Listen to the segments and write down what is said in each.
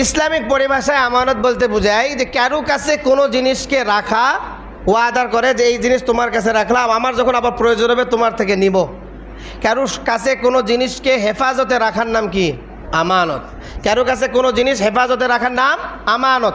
Islamic পরিভাষায় আমানত বলতে বোঝায় যে কারও কাছে কোনো জিনিসকে রাখা ওয়াদার করে যে এই জিনিস তোমার কাছে রাখলাম, আমার যখন আবার প্রয়োজন হবে তোমার থেকে নিব। কারও কাছে কোনো জিনিসকে হেফাজতে রাখার নাম কি? আমানত। কারও কাছে কোনো জিনিস হেফাজতে রাখার নাম আমানত।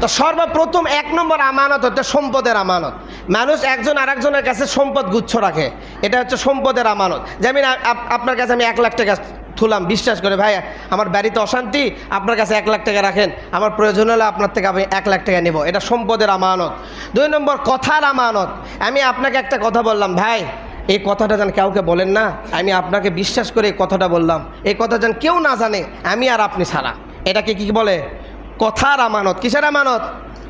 তো সর্বপ্রথম এক নম্বর আমানত হচ্ছে সম্পদের আমানত। মানুষ একজন আরেকজনের কাছে সম্পদ গুচ্ছ রাখে। এটা হচ্ছে সম্পদের আমানত। যেমন আপ- আপনার কাছে আমি এক লাখ টাকা থুলাম, বিশ্বাস করে, ভাই, আমার বাড়িতে অশান্তি, আপনার কাছে এক লাখ টাকা রাখেন, আমার প্রয়োজন হলে আপনার থেকে আমি এক লাখ টাকা নেব। এটা সম্পদের আমানত। দুই নম্বর, কথার আমানত। আমি আপনাকে একটা কথা বললাম, ভাই, এই কথাটা যেন কাউকে বলেন না, আমি আপনাকে বিশ্বাস করে এই কথাটা বললাম। এই কথা যেন কেউ না জানে, আমি আর আপনি ছাড়া। এটাকে কি বলে? কথার আমানত। কিসের আমানত?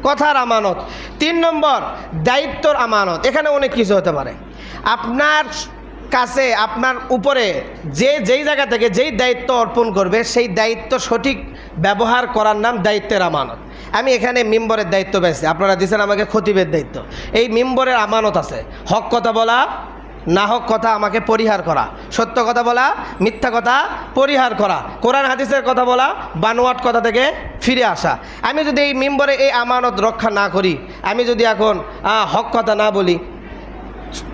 কথার আমানত। তিন নম্বর, দায়িত্বর আমানত। এখানে অনেক কিছু হতে পারে। আপনার কাছে আপনার উপরে যে, যেই জায়গা থেকে যেই দায়িত্ব অর্পণ করবে, সেই দায়িত্ব সঠিক ব্যবহার করার নাম দায়িত্বের আমানত। আমি এখানে মিম্বরের দায়িত্ব পেয়েছি। আপনারা দিয়েছেন আমাকে খতিবের দায়িত্ব। এই মিম্বরের আমানত আছে। হক কথা বলা, না হক কথা আমাকে পরিহার করা। সত্য কথা বলা, মিথ্যা কথা পরিহার করা। কোরআন, হাদিসের কথা বলা, বানোয়াট কথা থেকে ফিরে আসা। আমি যদি এই মেম্বরে এই আমানত রক্ষা না করি, আমি যদি এখন হক কথা না বলি,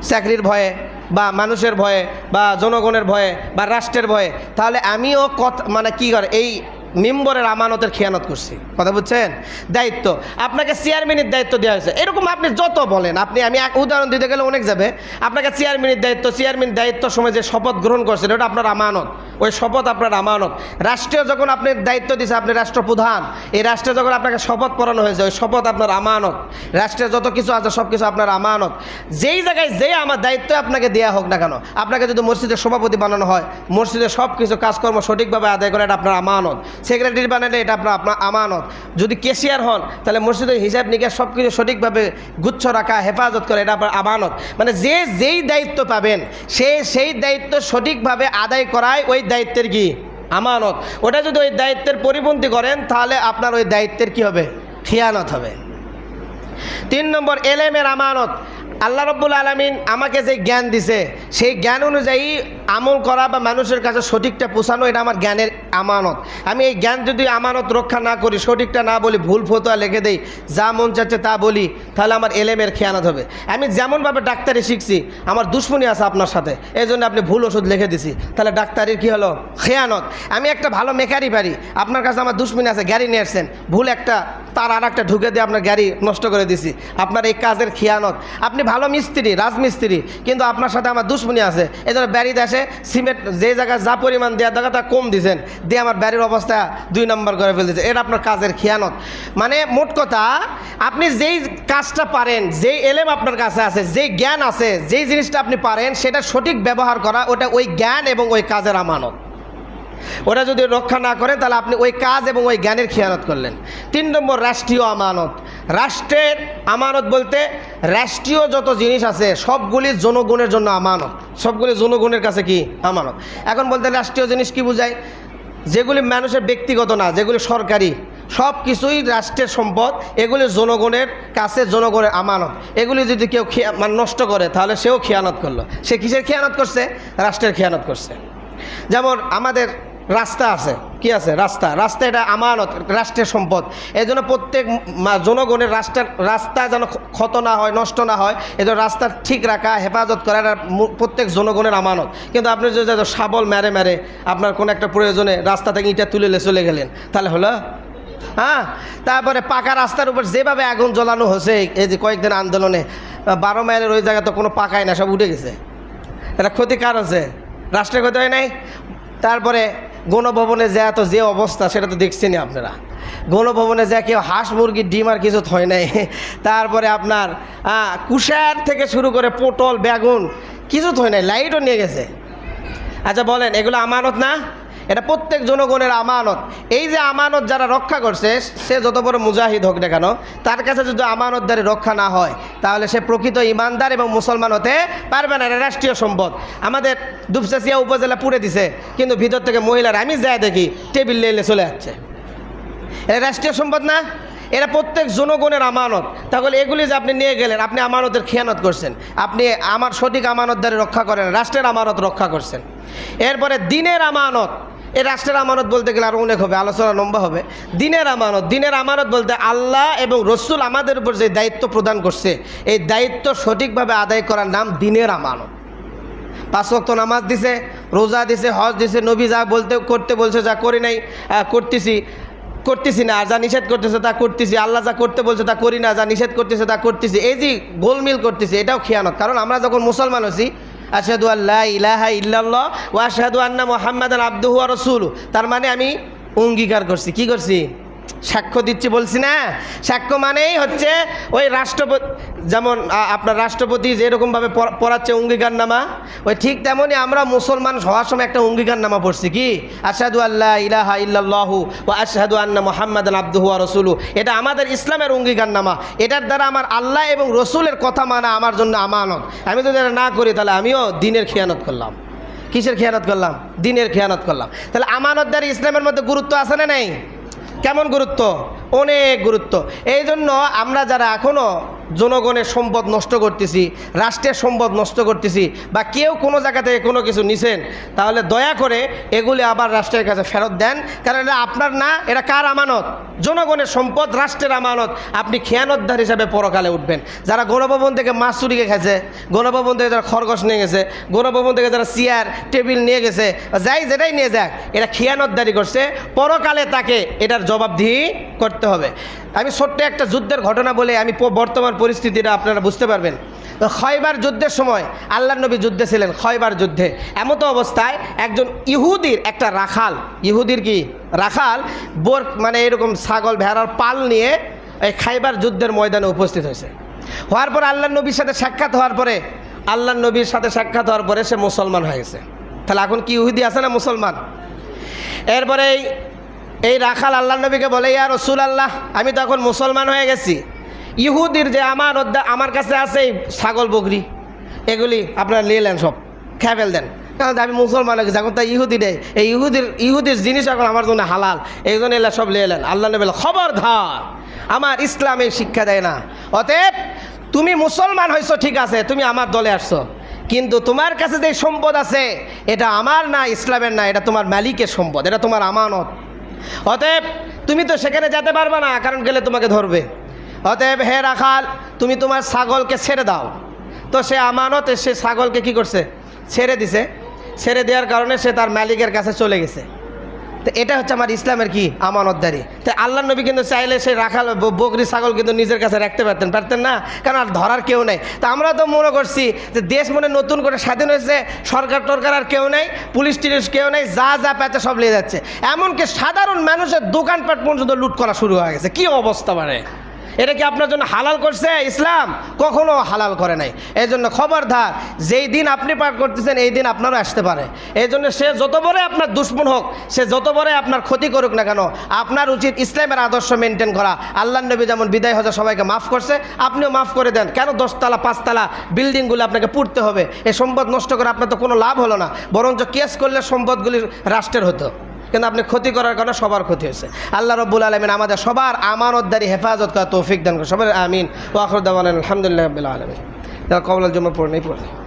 চাকরির ভয়ে বা মানুষের ভয়ে বা জনগণের ভয়ে বা রাষ্ট্রের ভয়ে, তাহলে আমিও কত মানে কী করে? এই মেম্বরের আমানতের খেয়ানত করছি। কথা বুঝছেন? দায়িত্ব। আপনাকে চেয়ারম্যানের দায়িত্ব দেওয়া হয়েছে। এরকম আপনি যত বলেন, আপনি, আমি এক উদাহরণ দিতে গেলে অনেক যাবে। আপনাকে চেয়ারম্যানের দায়িত্ব চেয়ারম্যান দায়িত্ব সময় যে শপথ গ্রহণ করছেন, ওটা আপনার আমানত। ওই শপথ আপনার আমানত। রাষ্ট্রীয় যখন আপনি দায়িত্ব দিয়েছে আপনি রাষ্ট্রপ্রধান, এই রাষ্ট্রে যখন আপনাকে শপথ পড়ানো হয়েছে, ওই শপথ আপনার আমানত। রাষ্ট্রের যত কিছু আছে সব কিছু আপনার আমানত। যেই জায়গায় যে আমার দায়িত্ব আপনাকে দেওয়া হোক না কেন, আপনাকে যদি মসজিদের সভাপতি বানানো হয় মসজিদের সব কিছু কাজকর্ম সঠিকভাবে আদায় করে, এটা আপনার আমানত। সেক্রেটারি বানালে এটা আপনার আপনার আমানত। যদি কেশিয়ার হন, তাহলে মসজিদের হিসাব নিকাশ সব কিছু সঠিকভাবে গুচ্ছ রাখা, হেফাজত করে, এটা আপনার আমানত। মানে যে যেই দায়িত্ব পাবেন, সে সেই দায়িত্ব সঠিকভাবে আদায় করায় ওই দায়িত্বের কি? আমানত। ওটা যদি ওই দায়িত্বের পরিপন্থী করেন, তাহলে আপনার ওই দায়িত্বের কি হবে? খেয়ানত হবে। তিন নম্বর, এলেমের আমানত। আল্লাহ রব্বুল আলমিন আমাকে যে জ্ঞান দিছে, সেই জ্ঞান অনুযায়ী আমল করা বা মানুষের কাছে সঠিকটা পোষানো এটা আমার জ্ঞানের আমানত। আমি এই জ্ঞান যদি আমানত রক্ষা না করি, সঠিকটা না বলি, ভুল ফতোয়া লিখে দেই, যা মন চাচ্ছে তা বলি, তাহলে আমার এলেমের খেয়ানত হবে। আমি যেমনভাবে ডাক্তারি শিখছি, আমার দুশ্মনী আছে আপনার সাথে এই জন্য আপনি ভুল ওষুধ লিখে দিছি, তাহলে ডাক্তারির কি হলো? খেয়ানত। আমি একটা ভালো মেকারি পারি আপনার কাছে আমার দুশ্মনী আছে গাড়ি নিয়ে আসছেন ভুল একটা তার আর একটা ঢুকে দিয়ে আপনার গাড়ি নষ্ট করে দিছি। আপনার এই কাজের খেয়ানত। আপনি ভালো মিস্ত্রি, রাজমিস্ত্রি, কিন্তু আপনার সাথে আমার দুশ্মনী আছে। এই জন্য বাড়িতে এসে সিমেন্ট, যে জায়গায় যা পরিমাণ দেওয়ার দরকার তা কম দিয়েছেন দিয়ে আমার বাড়ির অবস্থা দুই নম্বর করে ফেলতেছে। এটা আপনার কাজের খেয়ানত। মানে মোট কথা, আপনি যেই কাজটা পারেন, যেই এলেম আপনার কাছে আছে, যেই জ্ঞান আছে, যেই জিনিসটা আপনি পারেন, সেটা সঠিক ব্যবহার করা, ওটা ওই জ্ঞান এবং ওই কাজের আমানত। ওটা যদি রক্ষা না করে, তাহলে আপনি ওই কাজ এবং ওই জ্ঞানের খেয়ানত করলেন। তিন নম্বর, রাষ্ট্রীয় আমানত। রাষ্ট্রের আমানত বলতে রাষ্ট্রীয় যত জিনিস আছে, সবগুলি জনগণের জন্য আমানত। সবগুলি জনগণের কাছে কি? আমানত। এখন বলতে রাষ্ট্রীয় জিনিস কি বোঝায় যেগুলি মানুষের ব্যক্তিগত না, যেগুলি সরকারি সব কিছুই রাষ্ট্রের সম্পদ, এগুলি জনগণের কাছে জনগণের আমানত। এগুলি যদি কেউ মানে নষ্ট করে, তাহলে সেও খেয়ানত করল। সে কিসের খেয়ানত করছে? রাষ্ট্রের খেয়ানত করছে। যেমন আমাদের রাস্তা আছে। কি আছে? রাস্তা। রাস্তা এটা আমানত, রাষ্ট্রের সম্পদ। এই জন্য প্রত্যেক জনগণের রাষ্ট্রের রাস্তা যেন ক্ষত না হয়, নষ্ট না হয় এই রাস্তা ঠিক রাখা, হেফাজত করা, এটা প্রত্যেক জনগণের আমানত। কিন্তু আপনি যদি যে শাবল মেরে মেরে আপনার কোনো একটা প্রয়োজনে রাস্তা থেকে ইটা তুলে চলে গেলেন, তাহলে হলো? হ্যাঁ? তারপরে পাকা রাস্তার উপর যেভাবে আগুন জ্বলানো হয়েছে, এই যে কয়েকদিন আন্দোলনে, বারো মাইলের ওই জায়গা তো কোনো পাকাই না, সব উঠে গেছে। এটা ক্ষতিকার হচ্ছে রাষ্ট্রের ক্ষতি হয় নাই? তারপরে গণভবনে যা তো যে অবস্থা, সেটা তো দেখছেনই আপনারা। গণভবনে যা কেউ হাঁস মুরগির ডিম আর কিছু থয় নাই। তারপরে আপনার কুশার থেকে শুরু করে পটল, বেগুন, কিছু থয় নাই, লাইটও নিয়ে গেছে। আচ্ছা বলেন, এগুলো আমানত না? এটা প্রত্যেক জনগণের আমানত। এই যে আমানত যারা রক্ষা করছে, সে যত বড় মুজাহিদ হোক না কেন, তার কাছে যদি আমানত আমানতদারি রক্ষা না হয়, তাহলে সে প্রকৃত ইমানদার এবং মুসলমান হতে পারবে না। এটা রাষ্ট্রীয় সম্পদ। আমাদের দুপচাচিয়া উপজেলা পুড়ে দিছে, কিন্তু ভিতর থেকে মহিলারা, আমি যাই দেখি, টেবিল লেলে চলে যাচ্ছে। এটা রাষ্ট্রীয় সম্পদ না? এরা প্রত্যেক জনগণের আমানত। তাহলে এগুলি যে আপনি নিয়ে গেলেন, আপনি আমানতের খেয়ানত করছেন। আপনি আমার সঠিক আমানত আমানতদারি রক্ষা করেন, রাষ্ট্রের আমানত রক্ষা করছেন। এরপরে দিনের আমানত। এই রাষ্ট্রের আমানত বলতে গেলে আরও অনেক হবে, আলোচনা লম্বা হবে। দিনের আমানত দিনের আমানত বলতে আল্লাহ এবং রসুল আমাদের উপর যে দায়িত্ব প্রদান করছে, এই দায়িত্ব সঠিকভাবে আদায় করার নাম দিনের আমানত। পাঁচ ওয়াক্ত নামাজ দিছে, রোজা দিছে, হজ দিছে, নবী যা বলতে, করতে বলছে, যা করি নাই করতেছি করতেছি না, আর যা নিষেধ করতেছে তা করতেছি, আল্লাহ যা করতে বলছে তা করি না, যা নিষেধ করতেছে তা করতেছি, এই যে গোলমিল করতেছি, এটাও খেয়ানত। কারণ আমরা যখন মুসলমান হচ্ছি আশহাদু আল্লাহ ইলাহা ইল্লাল্লাহ ও আশাদু আন্না মোহাম্মদ আব্দুহু রসুল তার মানে আমি অঙ্গীকার করছি। কি করছি? সাক্ষ্য দিচ্ছি বলছি না। সাক্ষ্য মানেই হচ্ছে ওই রাষ্ট্রপতি, যেমন আপনার রাষ্ট্রপতি যেরকমভাবে পড়া- পড়াচ্ছে অঙ্গীকারনামা, ওই ঠিক তেমনই আমরা মুসলমান হওয়ার সময় একটা অঙ্গীকারনামা পড়ছি কি? আশহাদু আল্লাহ ইলাহা ইল্লাল্লাহু ও আশহাদু আন্না মোহাম্মদ আব্দুহু আর রসুলু। এটা আমাদের ইসলামের অঙ্গীকারনামা। এটার দ্বারা আমার আল্লাহ এবং রসুলের কথা মানা আমার জন্য আমানত। আমি যদি না করি তাহলে আমিও দিনের খেয়ানত করলাম। কিসের খেয়ানত করলাম? দিনের খেয়ানত করলাম। তাহলে আমানতদারি ইসলামের মধ্যে গুরুত্ব আছে না নেই? কেমন গুরুত্ব? অনেক গুরুত্ব। এই জন্য আমরা যারা এখনও জনগণের সম্পদ নষ্ট করতেছি, রাষ্ট্রের সম্পদ নষ্ট করতেছি বা কেউ কোনো জায়গা থেকে কোনো কিছু নিছেন, তাহলে দয়া করে এগুলি আবার রাষ্ট্রের কাছে ফেরত দেন। কারণ এটা আপনার না, এটা কার আমানত? জনগণের সম্পদ, রাষ্ট্রের আমানত। আপনি খেয়ানতদার হিসাবে পরকালে উঠবেন। যারা গণভবন থেকে মাছ চুরিকে খেয়েছে গণভবন থেকে যারা খরগোশ নিয়ে গেছে, গণভবন থেকে যারা চেয়ার, টেবিল নিয়ে গেছে, যাই যেটাই নিয়ে যাক এটা খেয়ানতদারি করছে। পরকালে তাকে এটার জবাবদিহি করতে হবে। আমি ছোট্ট একটা যুদ্ধের ঘটনা বলে আমি বর্তমান পরিস্থিতিটা আপনারা বুঝতে পারবেন। তো খয়বার যুদ্ধের সময় আল্লাহ নবী যুদ্ধে ছিলেন, খয়বার যুদ্ধে। এমত অবস্থায় একজন ইহুদির একটা রাখাল, ইহুদির কি? রাখাল বোর মানে এরকম ছাগল ভেড়ার পাল নিয়ে এই খাইবার যুদ্ধের ময়দানে উপস্থিত হয়েছে। হওয়ার পর আল্লাহ নবীর সাথে সাক্ষাৎ হওয়ার পরে আল্লাহ নবীর সাথে সাক্ষাৎ হওয়ার পরে সে মুসলমান হয়ে গেছে। তাহলে এখন কি ইহুদি আছে না মুসলমান? এরপরে এই- এই রাখাল আল্লাহ নবীকে বলে, ইয়া রসুল আল্লাহ আমি তো এখন মুসলমান হয়ে গেছি। ইহুদির যে আমার আমার কাছে আছে ছাগল বকরি। এগুলি আপনারা নিয়ে নেন সব। খেয়ে ফেল দেন কারণ আমি মুসলমান হয়ে গেছি তাই ইহুদি নেই। এই ইহুদির ইহুদির জিনিস এখন আমার জন্য হালাল। এই জন্য এলা সব নিয়ে নেন। আল্লাহ নবী খবর ধার আমার ইসলামে শিক্ষা দেয় না। অতএব তুমি মুসলমান হয়েছো, ঠিক আছে, তুমি আমার দলে আসছো। কিন্তু তোমার কাছে যে সম্পদ আছে, এটা আমার না, ইসলামের না, এটা তোমার মালিকের সম্পদ, এটা তোমার আমানত। অতএব তুমি তো সেখানে যেতে পারবে না, কারণ গেলে তোমাকে ধরবে। অতএব হে রাখাল, তুমি তোমার ছাগলকে ছেড়ে দাও। তো সে আমানত, সে ছাগলকে কি করছে? ছেড়ে দিছে। ছেড়ে দেওয়ার কারণে সে তার মালিকের কাছে চলে গেছে। তো এটা হচ্ছে আমার ইসলামের কি আমানতদারি? তো আল্লাহ নবী কিন্তু চাইলে সে রাখাল বকরি ছাগল কিন্তু নিজের কাছে রাখতে পারতেন। পারতেন না, কারণ আর ধরার কেউ নেই। তা আমরা তো মনে করছি যে দেশ মনে নতুন করে স্বাধীন হয়েছে, সরকার টরকার আর কেউ নেই, পুলিশ টিলিশ কেউ নেই, যা যা পেতে সব নিয়ে যাচ্ছে। এমনকি সাধারণ মানুষের দোকানপাট পর্যন্ত লুট করা শুরু হয়ে গেছে। কি অবস্থা মানে? এটা কি আপনার জন্য হালাল করছে ইসলাম? কখনো হালাল করে নাই। এই জন্য খবরদার, যেই দিন আপনি পার করতেছেন, এই দিন আপনারও আসতে পারে। এই জন্য সে যত বড় আপনার দুশ্মন হোক, সে যত বড় আপনার ক্ষতি করুক না কেন, আপনার উচিত ইসলামের আদর্শ মেনটেন করা। আল্লাহ নবী যেমন বিদায় হজা সবাইকে মাফ করছে, আপনিও মাফ করে দেন। কেন দশতলা, পাঁচতলা বিল্ডিংগুলো আপনাকে পুড়তে হবে? এই সম্পদ নষ্ট করে আপনার তো কোনো লাভ হলো না। বরঞ্চ কেস করলে সম্পদগুলি রাষ্ট্রের হতো। কিন্তু আপনি ক্ষতি করার কারণে সবার ক্ষতি হয়েছে। আল্লাহ রব্বুল আলমিন আমাদের সবার আমানতদারি হেফাজত করা তৌফিক দান করে সবাই আমিন। ওয়াখরুদ্দামান আলহামদুলিল্লাহ আলমিন। কবলাল জমা পড়ে নেই, পড়ে